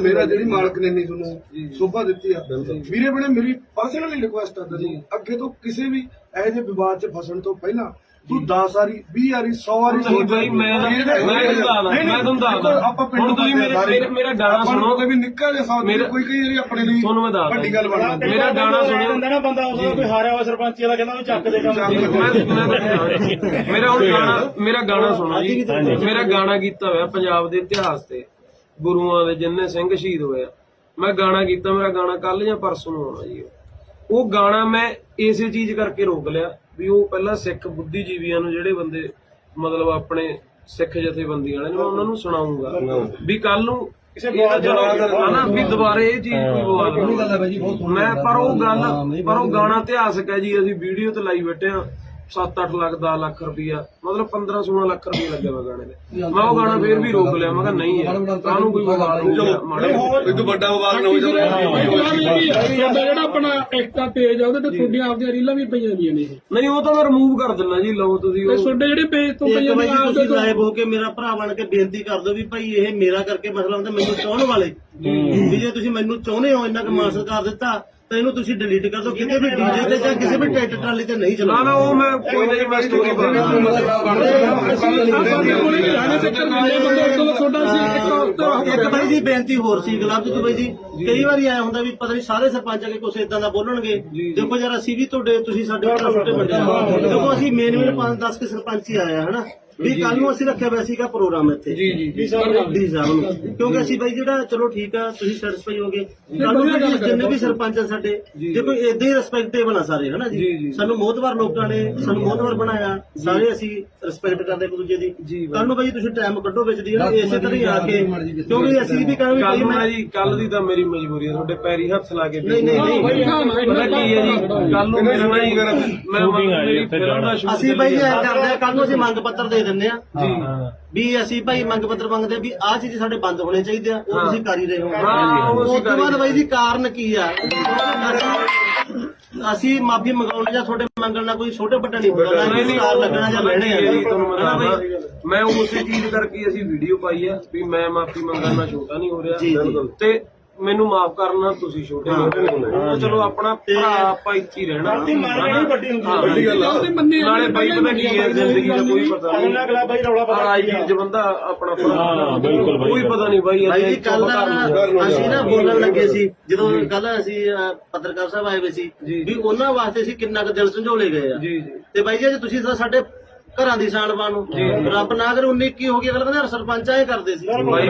ਮੇਰਾ ਜਿਹੜੀ ਮਾਲਕ ਨੇ ਨਹੀਂ ਤੁਹਾਨੂੰ ਸੋਭਾ ਦਿੱਤੀ ਆ। ਵੀਰੇ ਬਣੇ ਮੇਰੀ ਪਰਸਨਲੀ ਰਿਕੁਐਸਟ ਆ ਤੈਨੂੰ ਅੱਗੇ ਤੋਂ ਕਿਸੇ ਵੀ ਇਹੋ ਜਿਹੇ ਵਿਵਾਦ 'ਚ ਫਸਣ ਤੋਂ ਪਹਿਲਾਂ ਤੂੰ 10 ਵਾਰੀ 20 ਵਾਰੀ 100 ਵਾਰੀ ਨਹੀਂ ਬਾਈ ਮੈਂ ਮੈਂ ਤੁਹਾਨੂੰ ਦੱਸਦਾ ਮੈਂ ਤੁਹਾਨੂੰ ਦੱਸਦਾ ਆਪਾਂ ਪਿੰਡ ਹੁਣ ਤੁਸੀਂ ਮੇਰੇ ਮੇਰੇ ਗਾਣਾ ਸੁਣੋ। ਕੋਈ ਵੀ ਨਿੱਕਾ ਜਿਹਾ ਮੇਰਾ- ਕੋਈ ਕਈ ਵਾਰੀ ਆਪਣੇ ਲਈ ਤੁਹਾਨੂੰ ਮੈਂ ਦੱਸਦਾ। ਵੱਡੀ ਗੱਲ ਬਣ ਜਾਂਦੀ। ਮੇਰਾ ਗਾਣਾ ਸੁਣਿਓ ਹੁੰਦਾ ਨਾ ਬੰਦਾ ਉਹਦਾ ਕੋਈ ਹਾਰਿਆ ਹੋਇਆ ਸਰਪੰਚੀ ਦਾ ਕਹਿੰਦਾ ਵੀ ਚੱਕ ਦੇ ਕੰਮ। ਮੈਂ ਮੈਂ ਮੇਰਾ ਹੁਣ ਗਾਣਾ ਮੇਰਾ ਗਾਣਾ ਸੁਣੋ ਜੀ। ਮੇਰਾ ਗਾਣਾ ਕੀਤਾ ਹੋਇਆ ਪੰਜਾਬ ਦੇ ਇਤਿਹਾਸ ਤੇ। ਗੁਰੂਆਂ ਦੇ ਜਿੰਨੇ ਸਿੰਘ ਸ਼ਹੀਦ ਹੋਏ ਆ। ਮੈਂ ਗਾਣਾ ਕੀਤਾ ਮੇਰਾ ਗਾਣਾ ਕੱਲ ਜਾਂ ਪਰਸੋਂ ਨੂੰ ਆਉਣਾ ਜੀ। ਉਹ ਗਾਣਾ ਮੈਂ ਇਸੇ ਚੀਜ਼ ਕਰਕੇ ਰੋਕ ਲਿਆ। ਵੀ ਉਹ ਪਹਿਲਾਂ ਸਿੱਖ ਬੁੱਧੀਜੀਵੀਆਂ ਨੂੰ ਜਿਹੜੇ ਬੰਦੇ ਮਤਲਬ ਆਪਣੇ ਸਿੱਖ ਜਥੇਬੰਦੀਆਂ ਵਾਲੇ ਨੇ ਮੈਂ ਉਹਨਾਂ ਨੂੰ ਸੁਣਾਉਂਗਾ। ਵੀ ਕੱਲ ਨੂੰ ਕਿਸੇ ਹਨਾ ਵੀ ਦੁਬਾਰੇ ਇਹ ਚੀਜ਼ ਕੋਈ ਬਵਾਲ ਨਾ ਮੈਂ ਪਰ ਉਹ ਗੱਲ ਪਰ ਉਹ ਗਾਣਾ ਇਤਿਹਾਸਕ ਹੈ ਜੀ ਅਸੀਂ ਵੀਡੀਓ ਤੇ ਲਾਈ ਬੈਠੇ ਆ 7-8 ਲੱਖ 10 ਲੱਖ ਰੁਪਈਆ ਮਤਲਬ 15-16 ਲੱਖ ਰੁਪਈਆ ਲੱਗਿਆ ਵਾ ਗਾਣੇ ਦੇ। ਮੈਂ ਉਹ ਗਾਣਾ ਫੇਰ ਵੀ ਰੋਕ ਲਿਆ ਮੈਂ ਕਿਹਾ ਨਹੀਂ ਯਾਰ ਕਾਹਨੂੰ ਕੋਈ ਬਵਾਲ ਹੋ ਗਿਆ ਮਾੜਾ ਕੋਈ ਤੋਂ ਵੱਡਾ ਵਿਵਾਦ ਨਾ ਹੋ ਜਾਵੇ। ਜਿਹੜਾ ਆਪਣਾ ਐਕਟਾ ਪੇਜ ਆ ਉਹਦੇ ਤੇ ਤੁਹਾਡੀਆਂ ਆਪਦੀਆਂ ਰੀਲਾਂ ਵੀ ਪਈਆਂ ਦੀਆਂ ਨੇ ਇਹ। ਨਹੀਂ ਉਹ ਤਾਂ ਮੈਂ ਰਿਮੂਵ ਕਰ ਦਿੰਦਾ ਜੀ ਲਓ ਤੁਸੀਂ ਤੇ ਉਹ। ਤੁਹਾਡੇ ਜਿਹੜੇ ਪੇਜ ਤੋਂ ਪਈਆਂ ਨੇ ਤੁਸੀਂ ਤੋਂ ਲਾਈਵ ਹੋ ਕੇ ਮੇਰਾ ਭਰਾ ਬਣ ਕੇ ਬੇਨਤੀ ਕਰ ਦਿਓ ਵੀ ਭਾਈ ਇਹ ਮੇਰਾ ਕਰਕੇ ਮਸਲਾ ਹੁੰਦਾ ਮੈਨੂੰ ਚਾਹਣ ਵਾਲੇ। ਵੀ ਜੇ ਤੁਸੀਂ ਮੈਨੂੰ ਚਾਹੁੰਦੇ ਹੋ ਇੰਨਾ ਕੁ ਸਤਿਕਾਰ ਦਿੱਤਾ ਤਾਂ ਇਹਨੂੰ ਤੁਸੀਂ ਡਿਲੀਟ ਕਰ ਦਿਓ ਕਿਤੇ ਵੀ ਡੀਜੇ ਤੇ ਜਾਂ ਕਿਸੇ ਵੀ ਟਰੈਕਟਰ ਟਰਾਲੀ ਤੇ ਨਹੀਂ ਨਾ ਚਲਾਉਣਾ ਨਾ ਉਹ ਮੈਂ ਕੋਈ ਨਹੀਂ ਮੈਂ ਸਟੋਰੀ ਸੀ ਇੱਕ ਵਾਰੀ ਜੀ ਬੇਨਤੀ ਹੋਰ ਸੀ ਗੁਲਾਬ ਜੀ ਬਾਈ ਜੀ। ਕਈ ਵਾਰੀ ਆਇਆ ਹੁੰਦਾ ਵੀ ਪਤਾ ਨਹੀਂ ਸਾਰੇ ਸਰਪੰਚ ਆ ਕੇ ਕੁਛ ਇਦਾਂ ਦਾ ਬੋਲਣਗੇ। ਦੇਖੋ ਯਾਰ ਅਸੀਂ ਵੀ ਤੁਹਾਡੇ ਤੁਸੀਂ ਸਾਡੇ ਕੋਲ ਛੋਟੇ ਵੱਡੇ ਆ। ਦੇਖੋ ਅਸੀਂ ਮੇਨ ਮੇਨ 5-10 ਕੇ ਸਰਪੰਚ ਹੀ ਆਏ ਆ ਹਨਾ? ਵੀ ਕੱਲ ਨੂੰ ਅਸੀਂ ਰੱਖਿਆ ਹੋਇਆ ਸੀਗਾ ਪ੍ਰੋਗਰਾਮ ਇੱਥੇ। ਜੀ ਜੀ ਡੀ ਸਾਹਿਬ ਨੂੰ ਕਿਉਂਕਿ ਅਸੀਂ ਬਾਈ ਜਿਹੜਾ ਚਲੋ ਠੀਕ ਆ ਤੁਸੀਂ ਸੈਟੀਸਫਾਈ ਹੋਗੇ ਕੱਲ ਨੂੰ ਜਿੰਨੇ ਵੀ ਸਰਪੰਚ ਆ ਸਾਡੇ ਦੇਖੋ ਇਦਾਂ ਹੀ ਰਿਸਪੈਕਟੇਬਲ ਆ ਸਾਰੇ ਹਨਾ ਜੀ? ਸਾਨੂੰ ਮੋਹਤਵਾਰ ਲੋਕਾਂ ਨੇ ਸਾਨੂੰ ਮੋਹਤਵਾਰ ਬਣਾਇਆ। ਸਾਰੇ ਅਸੀਂ ਰਿਸਪੈਕਟ ਕਰਦੇ ਇੱਕ ਦੂਜੇ ਦੀ। ਕੱਲ ਨੂੰ ਬਾਈ ਤੁਸੀਂ ਟਾਈਮ ਕੱਢੋ ਵਿੱਚ ਦੀ ਨਾ ਇਸੇ ਤਰ੍ਹਾਂ ਹੀ ਆ ਕੇ। ਕਿਉਂਕਿ ਅਸੀਂ ਵੀ ਕੱਲ ਵੀ ਮੈਂ ਨਾ ਜੀ ਕੱਲ ਦੀ ਤਾਂ ਮੇਰੀ ਮਜਬੂਰੀ ਹੈ ਤੁਹਾਡੇ ਪੈਰੀ ਹੱਥ ਲਾ ਕੇ ਨਹੀਂ ਨਹੀਂ ਨਹੀਂ। ਪਤਾ ਕੀ ਹੈ ਜੀ ਕੱਲ ਨੂੰ ਮੇਰਾ ਜੀ ਮੈਂ ਮੇਰੀ ਫਿਲਮ ਦਾ ਸ਼ੂਟ ਅਸੀਂ ਬਾਈ ਐ ਕਰਦੇ ਆ ਕੱਲ ਨੂੰ ਅਸੀਂ ਮੰਗ ਪੱਤਰ ਦੇ ਦਿੰਨੇ ਆ। ਵੀ ਅਸੀਂ ਭਾਈ ਮੰਗ ਪੱਤਰ ਮੰਗਦੇ ਆ ਵੀ ਆਹ ਚੀਜ਼ ਸਾਡੇ ਬੰਦ ਹੋਣੇ ਚਾਹੀਦੇ ਆ ਉਹ ਤੁਸੀਂ ਕਰ ਹੀ ਰਹੇ ਹੋ। ਉਸ ਤੋਂ ਬਾਅਦ ਬਾਈ ਜੀ ਕਾਰਨ ਕੀ ਆ? ਅਸੀਂ ਮਾਫੀ ਮੰਗਾਉਣ ਜਾਂ ਤੁਹਾਡੇ ਮੰਗਣ ਨਾਲ ਕੋਈ ਛੋਟੇ ਵੱਡਾ ਨਹੀਂ ਹੁੰਦਾ ਨਹੀਂ ਨਹੀਂ ਕਾਰ ਲੱਗਣਾ ਜਾਂ ਲੈਣੇ ਆ। ਤੁਹਾਨੂੰ ਮੈਂ? ਦੱਸਦਾ। ਮੈਂ ਉਸੇ ਚੀਜ਼ ਕਰਕੇ ਅਸੀਂ ਵੀਡੀਓ ਪਾਈ ਆ ਵੀ ਮੈਂ ਮਾਫੀ ਮੰਗਣ ਨਾਲ ਛੋਟਾ ਨਹੀਂ ਹੋ ਰਿਹਾ। ਤੇ ਮੈਨੂੰ ਮਾਫ ਕਰਨਾ ਤੁਸੀਂ ਛੋਟੇ ਹੋ ਉਹ ਚਲੋ ਆਪਣਾ ਭਰਾ ਆਪਾਂ ਇੱਥੇ ਹੀ ਰਹਿਣਾ। ਵੱਡੀ ਹੁੰਦੀ ਹਾਂ, ਵੱਡੀ ਗੱਲ ਆ। ਉਹਦੇ ਮੰਨੇ ਨਾਲੇ ਬਾਈ ਪਤਾ ਕੀ ਹੈ ਜ਼ਿੰਦਗੀ ਦਾ ਕੋਈ ਪਤਾ ਨਹੀਂ। ਅਗਲਾ ਬਾਈ ਰੌਲਾ ਪਰ ਆਈ ਚ ਬੰਦਾ ਆਪਣਾ ਹਾਂ ਬਿਲਕੁਲ ਕੋਈ ਪਤਾ ਨਹੀਂ ਬਾਈ ਭਾਈ ਜੀ ਇੱਥੇ ਕੱਲ ਚੁੱਪ ਅਸੀਂ ਨਾ ਬੋਲਣ ਲੱਗੇ ਸੀ ਜਦੋਂ ਕੱਲ ਅਸੀਂ ਅਹ, ਪੱਤਰਕਾਰ ਸਾਹਿਬ ਆਏ ਹੋਏ ਸੀ ਜੀ। ਵੀ ਉਹਨਾਂ ਵਾਸਤੇ ਅਸੀਂ ਕਿੰਨਾ ਕੁ ਦਿਲ ਝੰਜੋਲੇ ਗਏ ਆ। ਜੀ ਜੀ। ਤੇ ਬਾਈ ਜੀ ਅੱਜ ਤੁਸੀਂ ਤਾਂ ਸਾਡੇ ਘਰਾਂ ਦੀ ਸਾਂਭ ਨੂੰ। ਰੱਬ ਨਾ ਕਰੇ 19 ਕੀ ਹੋ ਗਈ ਅਗਲਾ ਕਹਿੰਦਾ ਯਾਰ ਸਰਪੰਚ ਆਏ ਕਰਦੇ ਸੀ। ਬਾਈ